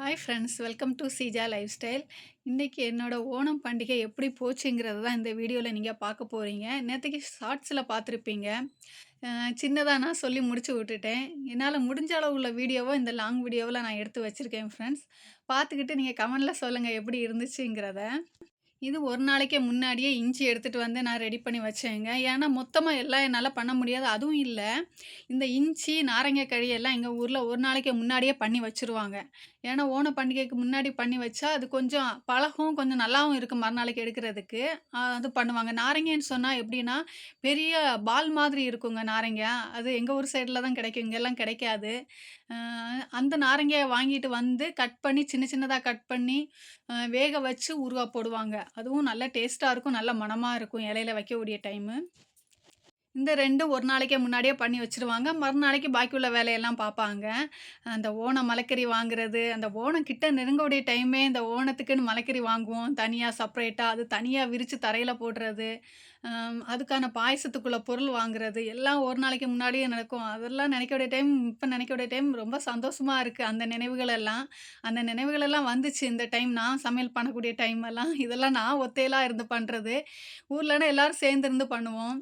Hi friends welcome to Seeja lifestyle இன்றைக்கி என்னோடய ஓணம் பண்டிகை எப்படி போச்சுங்கிறது தான் இந்த வீடியோவில் நீங்கள் பார்க்க போகிறீங்க நேற்றுக்கு ஷார்ட்ஸில் பார்த்துருப்பீங்க. சின்னதாக நான் சொல்லி முடிச்சு விட்டுட்டேன். என்னால் முடிஞ்ச அளவு உள்ள வீடியோவை இந்த லாங் வீடியோவில் நான் எடுத்து வச்சுருக்கேன் ஃப்ரெண்ட்ஸ் பார்த்துக்கிட்டு நீங்கள் கமெண்டில் சொல்லுங்கள் எப்படி இருந்துச்சுங்கிறத. இது ஒரு நாளைக்கே முன்னாடியே இஞ்சி எடுத்துகிட்டு வந்து நான் ரெடி பண்ணி வச்சேங்க. ஏன்னா மொத்தமாக எல்லாம் என்னால் பண்ண முடியாது அதுவும் இல்லை. இந்த இஞ்சி நாரங்க எல்லாம் எங்கள் ஊரில் ஒரு நாளைக்கு முன்னாடியே பண்ணி வச்சுருவாங்க. ஏன்னா ஓண பண்டிகைக்கு முன்னாடி பண்ணி வச்சா அது கொஞ்சம் பழகும் கொஞ்சம் நல்லாவும் இருக்கும் மறுநாளைக்கு எடுக்கிறதுக்கு. அது பண்ணுவாங்க. நாரங்கைன்னு சொன்னால் எப்படின்னா பெரிய பால் மாதிரி இருக்குங்க நாரங்க. அது எங்கள் ஊர் சைடில் தான் கிடைக்கும். இங்கெல்லாம் கிடைக்காது. அந்த நாரங்கையை வாங்கிட்டு வந்து கட் பண்ணி சின்ன சின்னதாக கட் பண்ணி வேக வச்சு ஊறுகாய் போடுவாங்க. அதுவும் நல்ல டேஸ்ட்டாக இருக்கும் நல்ல மணமாக இருக்கும் இலையில வைக்கக்கூடிய டைமு. இந்த ரெண்டும் ஒரு நாளைக்கே முன்னாடியே பண்ணி வச்சுருவாங்க. மறுநாளைக்கு பாக்கி உள்ள வேலையெல்லாம் பார்ப்பாங்க அந்த ஓணம் மலைக்கறி வாங்குறது அந்த ஓணம் கிட்ட நெருங்கக்கூடிய டைமே இந்த ஓணத்துக்குன்னு மலைக்கறி வாங்குவோம். தனியாக செப்பரேட்டாக அது தனியாக விரித்து தரையில் போடுறது அதுக்கான பாயசத்துக்குள்ள பொருள் வாங்குறது எல்லாம் ஒரு நாளைக்கு முன்னாடியே நடக்கும். அதெல்லாம் நினைக்கக்கூடிய டைம் இப்போ நினைக்கக்கூடிய டைம் ரொம்ப சந்தோஷமாக இருக்குது அந்த நினைவுகள் எல்லாம் அந்த நினைவுகள் எல்லாம் வந்துச்சு. இந்த டைம் நான் சமையல் பண்ணக்கூடிய டைம் எல்லாம். இதெல்லாம் நான் ஒத்தையெல்லாம் இருந்து பண்ணுறது ஊர்லன்னா எல்லோரும் சேர்ந்துருந்து பண்ணுவோம்.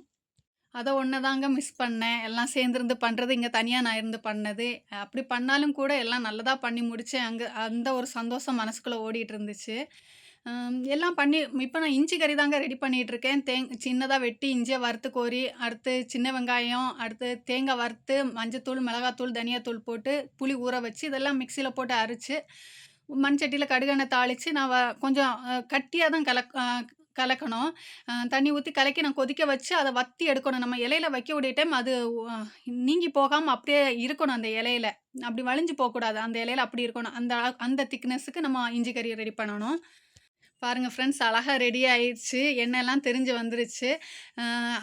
அதை ஒன்று தாங்க மிஸ் பண்ணேன். எல்லாம் சேர்ந்துருந்து பண்ணுறது இங்கே தனியாக நான் இருந்து பண்ணது. அப்படி பண்ணாலும் கூட எல்லாம் நல்லதாக பண்ணி முடித்தேன் அங்கே அந்த ஒரு சந்தோஷம் மனசுக்குள்ளே ஓடிட்டு இருந்துச்சு. எல்லாம் பண்ணி இப்போ நான் இஞ்சி கறி தாங்க ரெடி பண்ணிகிட்ருக்கேன் தேங் சின்னதாக வெட்டி இஞ்சியை வறுத்து கோரி அடுத்து சின்ன வெங்காயம் அடுத்து தேங்காய் வறுத்து மஞ்சத்தூள் மிளகாத்தூள் தனியாத்தூள் போட்டு புளி ஊற வச்சு இதெல்லாம் மிக்சியில் போட்டு அரைச்சி மண் சட்டியில் கடுகெண்ணெய் தாளித்து நான் வ கொஞ்சம் கட்டியாக தான் கலக் கலக்கணும். தண்ணி ஊற்றி கலக்கி நான் கொதிக்க வச்சு அதை வத்தி எடுக்கணும். நம்ம இலையில வைக்கக்கூடிய டைம் அது நீங்கி போகாமல் அப்படியே இருக்கணும் அந்த இலையில. அப்படி வழிஞ்சு போகக்கூடாது. அந்த இலையில அப்படி இருக்கணும். அந்த அந்த திக்னஸுக்கு நம்ம இஞ்சி கறி ரெடி பண்ணணும். பாருங்கள் ஃப்ரெண்ட்ஸ் அழகாக ரெடி ஆயிடுச்சு. என்னெல்லாம் தெரிஞ்சு வந்துருச்சு.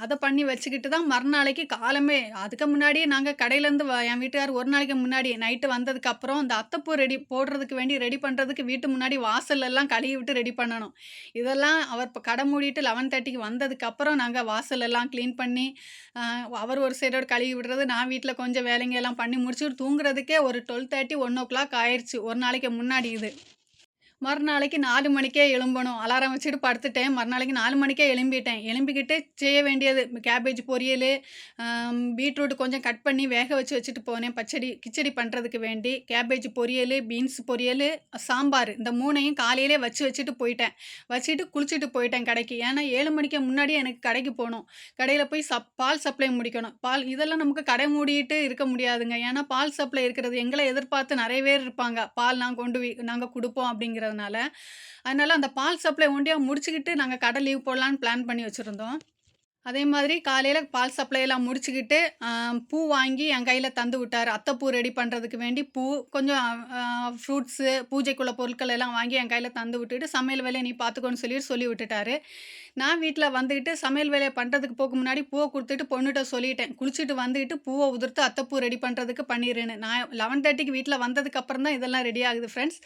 அதை பண்ணி வச்சுக்கிட்டு தான் மறுநாளைக்கு காலமே. அதுக்கு முன்னாடியே நாங்கள் கடையிலேருந்து என் வீட்டுக்கார் ஒரு நாளைக்கு முன்னாடி நைட்டு வந்ததுக்கப்புறம் அந்த அத்தைப்பூ ரெடி போடுறதுக்கு வேண்டி ரெடி பண்ணுறதுக்கு வீட்டு முன்னாடி வாசலெல்லாம் கழுவி விட்டு ரெடி பண்ணணும். இதெல்லாம் அவர் இப்போ கடை மூடிட்டு லெவன் தேர்ட்டிக்கு வந்ததுக்கப்புறம் நாங்கள் வாசலெல்லாம் க்ளீன் பண்ணி அவர் ஒரு சைடோடு கழுவி விடுறது நான் வீட்டில் கொஞ்சம் வேலைங்க எல்லாம் பண்ணி முடிச்சுட்டு தூங்குறதுக்கே ஒரு twelve thirty one o'clock ஆயிடுச்சு. ஒரு நாளைக்கு முன்னாடி இது. மறுநாளைக்கு நாலு மணிக்கே எழும்பணும். அலாரம் வச்சுட்டு படுத்துட்டேன். மறுநாளைக்கு நாலு மணிக்கே எழும்பிட்டேன். எழும்பிக்கிட்டு செய்ய வேண்டியது கேபேஜ் பொரியல் பீட்ரூட் கொஞ்சம் கட் பண்ணி வேக வச்சு வச்சுட்டு போனேன். பச்சடி கிச்சடி பண்ணுறதுக்கு வேண்டி. கேபேஜ் பொரியல் பீன்ஸ் பொரியல் சாம்பார் இந்த மூணையும் காலையிலே வச்சு வச்சுட்டு போயிட்டேன். வச்சுட்டு குளிச்சுட்டு போயிட்டேன் கடைக்கு. ஏன்னா ஏழு மணிக்கு முன்னாடியே எனக்கு கடைக்கு போகணும். கடையில் போய் சப் பால் சப்ளை முடிக்கணும். பால் இதெல்லாம் நமக்கு கடை மூடிட்டு இருக்க முடியாதுங்க. ஏன்னா பால் சப்ளை இருக்கிறது எங்களை எதிர்பார்த்து நிறைய பேர் இருப்பாங்க. பால் நாங்கள் கொண்டு நாங்கள் கொடுப்போம் அப்படிங்கிறது இருக்கிறதுனால. அதனால் அந்த பால் சப்ளை ஒண்டியாக முடிச்சுக்கிட்டு நாங்கள் கடை லீவ் போடலான்னு பிளான் பண்ணி வச்சுருந்தோம். அதே மாதிரி காலையில் பால் சப்ளையெல்லாம் முடிச்சுக்கிட்டு பூ வாங்கி என் கையில் தந்து விட்டார். அத்தைப்பூ ரெடி பண்ணுறதுக்கு வேண்டி பூ கொஞ்சம் ஃப்ரூட்ஸு பூஜைக்குள்ள பொருட்கள் எல்லாம் வாங்கி என் கையில் தந்து விட்டுட்டு சமையல் வேலையை நீ பார்த்துக்கோன்னு சொல்லிட்டு சொல்லி விட்டுட்டாரு. நான் வீட்டில் வந்துக்கிட்டு சமையல் வேலையை பண்ணுறதுக்கு போக முன்னாடி பூவை கொடுத்துட்டு பொண்ணுகிட்ட சொல்லிட்டேன். குளிச்சுட்டு வந்துக்கிட்டு பூவை உதிர்த்து அத்தைப்பூ ரெடி பண்ணுறதுக்கு பண்ணிடுறேன்னு நான் லெவன் தேர்ட்டிக்கு வீட்டில் வந்ததுக்கப்புறம் தான் இதெல்லாம் ரெடி ஆகுது ஃப்ரெண்ட்ஸ்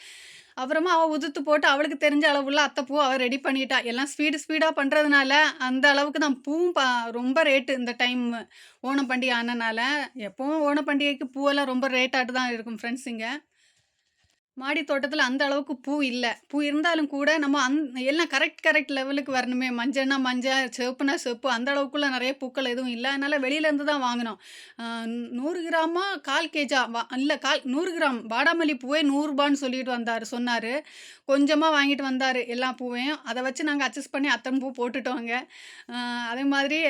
அப்புறமா அவள் உதுத்து போட்டு அவளுக்கு தெரிஞ்ச அளவுள்ள அத்தை பூ அவள் ரெடி பண்ணிட்டா. எல்லாம் ஸ்பீடு ஸ்பீடாக பண்ணுறதுனால அந்த அளவுக்கு தான் பூவும் பா ரொம்ப ரேட்டு இந்த டைம் ஓணம் பண்டிகை ஆனனால எப்போவும் ஓணம் பண்டிகைக்கு பூவெல்லாம் ரொம்ப ரேட்டாட்டு தான் இருக்கும் ஃப்ரெண்ட்ஸ் இங்கே. மாடி தோட்டத்தில் அந்த அளவுக்கு பூ இல்லை. பூ இருந்தாலும் கூட நம்ம அந் எல்லாம் கரெக்ட் கரெக்ட் லெவலுக்கு வரணுமே. மஞ்சள்னா மஞ்சள் செவப்புனா செப்பு அந்த அளவுக்குள்ள நிறைய பூக்கள் எதுவும் இல்லை. அதனால் வெளியிலேருந்து தான் வாங்கினோம். நூறு கிராமா கால் கேஜா வா இல்லை கால் நூறு கிராம். வாடாமல்லி பூவே நூறுரூபான்னு சொல்லிட்டு வந்தார் சொன்னார். கொஞ்சமாக வாங்கிட்டு வந்தார் எல்லா பூவையும். அதை வச்சு நாங்கள் அட்ஜஸ்ட் பண்ணி அத்தனை பூ போட்டுட்டோங்க. அதே மாதிரி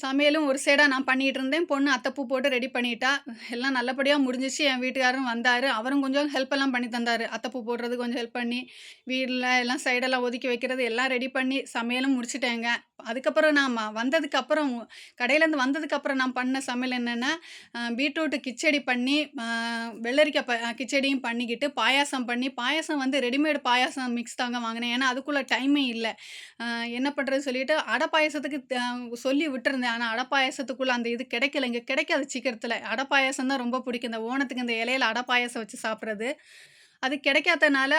சமையலும் ஒரு சைடாக நான் பண்ணிகிட்டு இருந்தேன். பொண்ணு அத்தைப்பூ போட்டு ரெடி பண்ணிட்டா. எல்லாம் நல்லபடியாக முடிஞ்சிச்சு. என் வீட்டுக்காரரும் வந்தார். அவரும் கொஞ்சம் ஹெல்ப் எல்லாம் பண்ணி தந்தார். அத்தைப்பூ போடுறது கொஞ்சம் ஹெல்ப் பண்ணி வீட்டில் எல்லாம் சைடெல்லாம் ஒதுக்கி வைக்கிறது எல்லாம் ரெடி பண்ணி சமையலும் முடிச்சிட்டேங்க. அதுக்கப்புறம் நான் வந்ததுக்கப்புறம் கடையிலேருந்து வந்ததுக்கப்புறம் நான் பண்ண சமையல் என்னென்னா பீட்ரூட்டு கிச்சடி பண்ணி வெள்ளரிக்காய் ப கிச்சடியும் பண்ணிக்கிட்டு பாயாசம் பண்ணி பாயாசம் வந்து ரெடிமேடு பாயாசம் மிக்ஸ் தாங்க வாங்கினேன். ஏன்னா அதுக்குள்ளே டைமே இல்லை. என்ன பண்ணுறது சொல்லிவிட்டு அடை பாயசத்துக்கு சொல்லி விட்டுருந்தேன். ஆனால் அடை பாயசத்துக்குள்ளே அந்த இது கிடைக்கல. இங்கே கிடைக்காது சீக்கிரத்தில். அடை பாயசம் தான் ரொம்ப பிடிக்கும். இந்த ஓணத்துக்கு இந்த இலையில அடை பாயசம் வச்சு சாப்பிட்றது. அது கிடைக்காதனால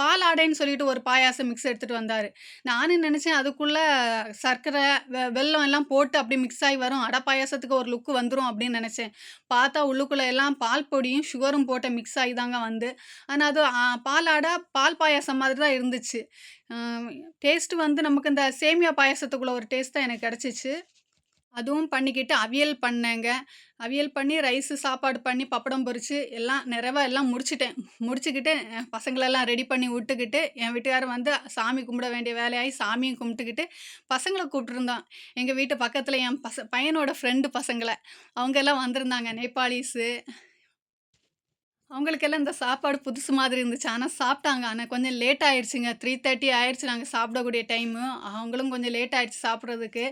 பால் ஆடைன்னு பாலாடைன்னு சொல்லிட்டு ஒரு பாயாசம் மிக்ஸ் எடுத்துகிட்டு வந்தார் நானும் நினச்சேன் அதுக்குள்ளே சர்க்கரை, வெ வெல்லம் எல்லாம் போட்டு அப்படி மிக்ஸ் ஆகி வரும். அடை பாயாசத்துக்கு ஒரு லுக் வந்துடும் அப்படின்னு நினச்சேன் பார்த்தா உள்ளுக்குள்ளே எல்லாம் பால் பொடியும், சுகரும் போட்ட மிக்ஸ் ஆகி தாங்க வந்து. ஆனால் அது பால் ஆடை பால் பாயாசம் மாதிரி தான் இருந்துச்சு. டேஸ்ட்டு வந்து நமக்கு இந்த சேமியா பாயாசத்துக்குள்ள ஒரு டேஸ்ட் தான் எனக்கு கிடச்சிச்சு அதுவும் பண்ணிக்கிட்டு அவியல் பண்ணேங்க. அவியல் பண்ணி, ரைஸு சாப்பாடு பண்ணி, பப்படம் பொரிச்சு, எல்லாம் நிறைவாக எல்லாம் முடிச்சுட்டேன். முடிச்சுக்கிட்டு பசங்களெல்லாம் ரெடி பண்ணி விட்டுக்கிட்டு, என் வீட்டுக்காரர் வந்து சாமி கும்பிட வேண்டிய வேலையாகி சாமியும் கும்பிட்டுக்கிட்டு, பசங்களை கூப்பிட்டுருந்தான் எங்கள் வீட்டு பக்கத்தில் என் பச பையனோட ஃப்ரெண்டு பசங்களை அவங்க எல்லாம் வந்திருந்தாங்க. நேபாளிஸு அவங்களுக்கெல்லாம் இந்த சாப்பாடு புதுசு மாதிரி இருந்துச்சு. ஆனால் சாப்பிட்டாங்க. ஆனால் கொஞ்சம் லேட் ஆயிருச்சுங்க. 3:30 ஆயிருச்சு நாங்க சாப்பிடக்கூடிய டைமு. அவங்களும் கொஞ்சம் லேட் ஆயிடுச்சு சாப்பிட்றதுக்கு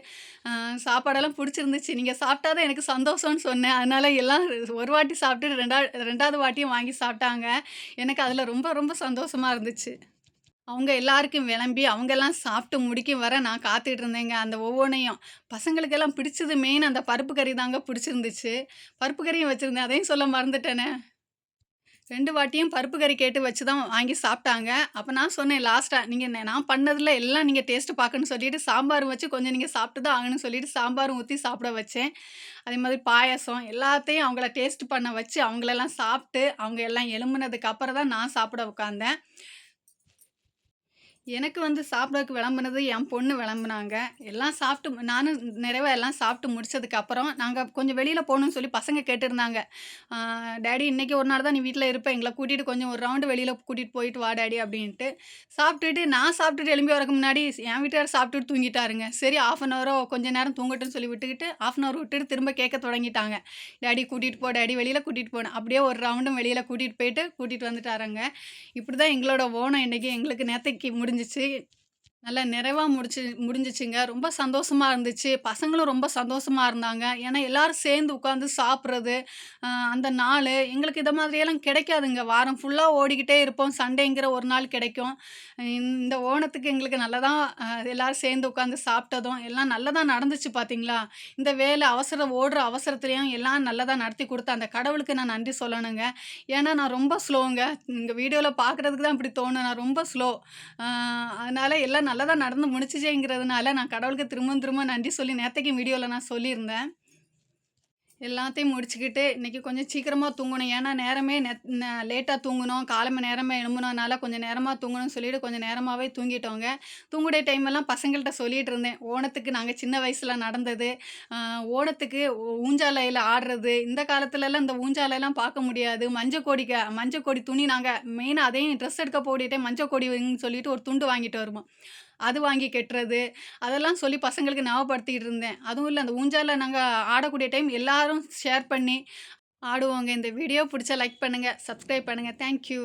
சாப்பாடெல்லாம் பிடிச்சிருந்துச்சு நீங்கள் சாப்பிட்டா தான் எனக்கு சந்தோஷம்னு சொன்னேன். அதனால எல்லாம் ஒரு வாட்டி சாப்பிட்டு ரெண்டா ரெண்டாவது வாட்டியும் வாங்கி சாப்பிட்டாங்க. எனக்கு அதில் ரொம்ப ரொம்ப சந்தோஷமாக இருந்துச்சு. அவங்க எல்லாருக்கும் விளம்பி, அவங்கெல்லாம் சாப்பிட்டு முடிக்கும் வர நான் காத்துட்டு இருந்தேங்க. அந்த ஒவ்வொன்றையும் பசங்களுக்கெல்லாம் பிடிச்சது மெயின் அந்த பருப்பு கறி தாங்க பிடிச்சிருந்துச்சு. பருப்பு கறியும் வச்சுருந்தேன் அதையும் சொல்ல மறந்துட்டேனே. ரெண்டு வாட்டியும் பருப்பு கறி கேட்டு வச்சு தான் வாங்கி சாப்பிட்டாங்க. அப்போ நான் சொன்னேன் லாஸ்ட்டாக நீங்கள் நான் பண்ணதில் எல்லாம் நீங்கள் டேஸ்ட்டு பார்க்கணும்னு சொல்லிட்டு, சாம்பாரும் வச்சு கொஞ்சம் நீங்கள் சாப்பிட்டு தான் ஆகணும்னு" சொல்லிட்டு சாம்பாரும் ஊற்றி சாப்பிட வச்சேன். அதே மாதிரி பாயாசம் எல்லாத்தையும் அவங்கள டேஸ்ட் பண்ண வச்சு, அவங்களெல்லாம் சாப்பிட்டு, அவங்க எல்லாம் எலும்புனதுக்கப்புறம் தான் நான் சாப்பிட உட்காந்தேன். எனக்கு வந்து சாப்பிடறதுக்கு விளம்புனது என் பொண்ணு விளம்புனாங்க. எல்லாம் சாப்பிட்டு நானும் நிறைவா எல்லாம் சாப்பிட்டு முடிச்சதுக்கப்புறம் அப்புறம், கொஞ்சம் வெளியில் போகணும்னு சொல்லி பசங்க கேட்டிருந்தாங்க. டேடி டாடி இன்னைக்கு ஒரு நாள் தான் நீ வீட்டில் இருப்ப. எங்களை கூட்டிகிட்டு கொஞ்சம் ஒரு ரவுண்டு வெளியில் கூட்டிகிட்டு போயிட்டு வா டேடி அப்படின்ட்டு. சாப்பிட்டுட்டு நான் சாப்பிட்டுட்டு எலும்பி வரக்கு முன்னாடி என் வீட்டுக்காரர் சாப்பிட்டுட்டு தூங்கிட்டாருங்க. சரி 1/2 அன் ஹவரோ கொஞ்ச நேரம் தூங்கட்டும்னு சொல்லி விட்டுக்கிட்டு, 1/2 அன் ஹவர் விட்டுட்டு திரும்ப கேட்க தொடங்கிட்டாங்க. டேடி கூட்டிகிட்டு போ டேடி வெளியில் கூட்டிகிட்டு போனேன் அப்படியே ஒரு ரவுண்டும் வெளியில் கூட்டிகிட்டு போயிட்டு, கூட்டிகிட்டு வந்துட்டாருங்க. இப்படிதான் எங்களோட ஓனம் இன்றைக்கி எங்களுக்கு நேத்தைக்கு முடிஞ்சுச்சு. நல்லா நிறைவா முடிச்சு முடிஞ்சிச்சுங்க ரொம்ப சந்தோஷமா இருந்துச்சு. பசங்களும் ரொம்ப சந்தோஷமா இருந்தாங்க. ஏன்னா எல்லாரும் சேர்ந்து உட்காந்து சாப்பிடுறது, அ அந்த நாளு எங்களுக்கு இத மாதிரியெல்லாம் கிடைக்காதுங்க. வாரம் ஃபுல்லா ஓடிக்கிட்டே இருப்போம். சண்டேங்கிற ஒரு நாள் கிடைக்கும். இந்த ஓணத்துக்கு எங்களுக்கு நல்லதா அ எல்லாரும் சேர்ந்து உட்காந்து சாப்பிட்டதும், எல்லாம் நல்லதா நடந்துச்சு பார்த்தீங்களா? இந்த வேலை அவசரம் ஓடுற அவசரத்துலயும் எல்லாம் நல்லதா நடத்தி குடுத்த அந்த கடவுளுக்கு நான் நன்றி சொல்லணுங்க. ஏன்னா நான் ரொம்ப ஸ்லோங்க. இங்க வீடியோல பார்க்குறதுக்கு தான் இப்படி தோணும். நான் ரொம்ப ஸ்லோ. அ அதனால எல்லாம் நல்லதாக நடந்து முடிச்சிச்சேங்கிறதுனால நான் கடவுளுக்கு திரும்பவும் திரும்ப நன்றி சொல்லி நேத்தைக்கு வீடியோவில் நான் சொல்லியிருந்தேன். எல்லாத்தையும் முடிச்சுக்கிட்டு, இன்றைக்கி கொஞ்சம் சீக்கிரமாக தூங்கணும். ஏன்னா நேரமே நெத் லேட்டாக தூங்கணும் தூங்குனோம். நேரமே நேரமா கொஞ்சம் நேரமாக தூங்கணும்னு சொல்லிட்டு கொஞ்சம் நேரமாகவே தூங்கிட்டோங்க. தூங்குடைய டைமெல்லாம் பசங்கள்கிட்ட சொல்லிகிட்டு இருந்தேன். ஓணத்துக்கு நாங்கள் சின்ன வயசில் நடந்தது, ஓணத்துக்கு ஊஞ்சாலையில் ஆடுறது, இந்த காலத்துலலாம் இந்த ஊஞ்சாலையெல்லாம் பார்க்க முடியாது. மஞ்சக்கொடிக்க மஞ்சக்கொடி துணி நாங்கள் மெயினாக அதையும் ட்ரெஸ் எடுக்க போடிய மஞ்சள் மஞ்சக்கொடின்னு சொல்லிட்டு ஒரு துண்டு வாங்கிட்டு வருவோம். அது வாங்கி கெட்டுறது அதெல்லாம் சொல்லி பசங்களுக்கு ஞாபகப்படுத்திக்கிட்டு இருந்தேன். அதுவும் இல்லை அந்த ஊஞ்சாலில் நாங்கள் ஆடக்கூடிய டைம் எல்லாரும் ஷேர் பண்ணி ஆடுவோங்க. இந்த வீடியோ பிடிச்சா லைக் பண்ணுங்கள் சப்ஸ்கிரைப் பண்ணுங்கள் தேங்க் யூ.